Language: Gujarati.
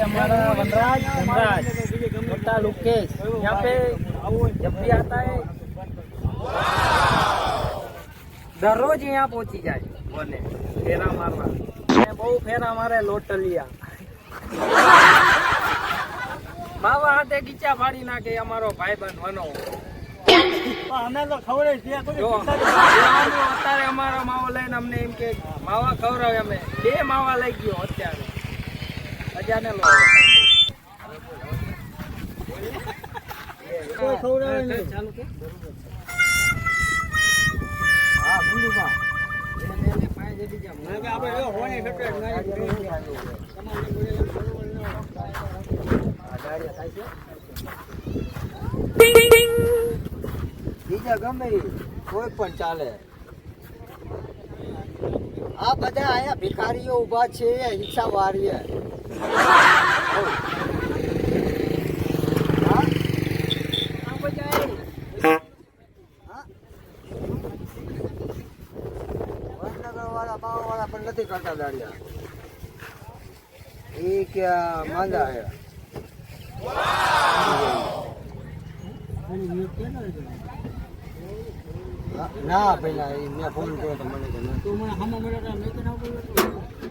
हमारा वनराज धनराज मोटा लोकेश यहाँ पे जब भी आता है દરરોજ અહીંયા પહોંચી જાય મને ફેરા મારવા અને બહુ ફેરા મારે લોટલિયા બાવા હાથે ગીચા ફાડી નાખે અમારો ભાઈબંધ વનો અમે તો ખબર છે જો જવાનું અત્યારે અમારો માવો લઈને અમને એમ કે માવા ખવડાવે અમે બે માવા લઈ ગયો અત્યારે અજાને લો કોઈ ખવડાવે નહીં. ચાલુ કે હા ભૂંડીમાં. એને એને પાંચ જડી જા. કારણ કે આપણે જો હોવાની શક્ય જ નહીં. તમારે કોઈ બરોબર ન હોય. આ ગાડી થાય છે બીજા ગમે કોઈ પણ ચાલે આ બધા અહીંયા ભિખારીઓ ઊભા છે રિક્ષા વાળીએ આ બધા એ. વડનગર વાળા બાવા વાળા પણ નથી કરતા દાડિયા એ કે આ માંદા હે ના પેલા મેં ફોન કર્યો તો મને. તું મને હામા મળે મેં તો ના બોલ્યો.